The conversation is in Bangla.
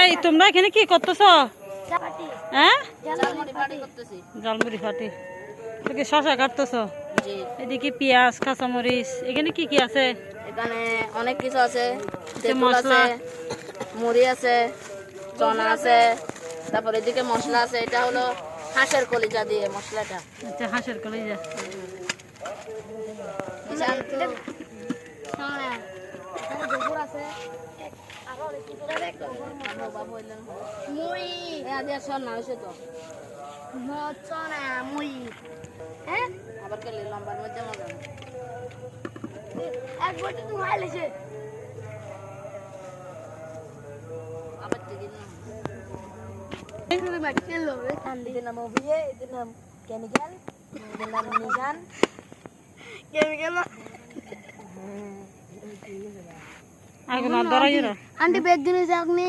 এই তোমরা এখানে কি করতেছ? হ্যাঁ? জালমুড়ি ফাটি। শশা কাটতেছ? এদিকে পেঁয়াজ কাঁচামরিচ এখানে কি কি আছে? এখানে অনেক কিছু আছে। মশলা। মুড়ি আছে চনা আছে তারপর এদিকে মশলা আছে। এটা হলো হাঁসের কলিজা দিয়ে মশলাটা। আচ্ছা হাঁসের কলিজা এখান তো মুড়ি আর না হয়েছে তো মচনা মুড়ি হ্যাঁ আবার কেলে লম্বার মধ্যে মজা এক বছর তো হাইলেছে আবার টিকিট না শুধু বাড়িতে লোকে কান্দি এদের নাম অভিয়ে এদের কেমিক্যাল কেমিক্যাল అంటే పెద్ద సాగుని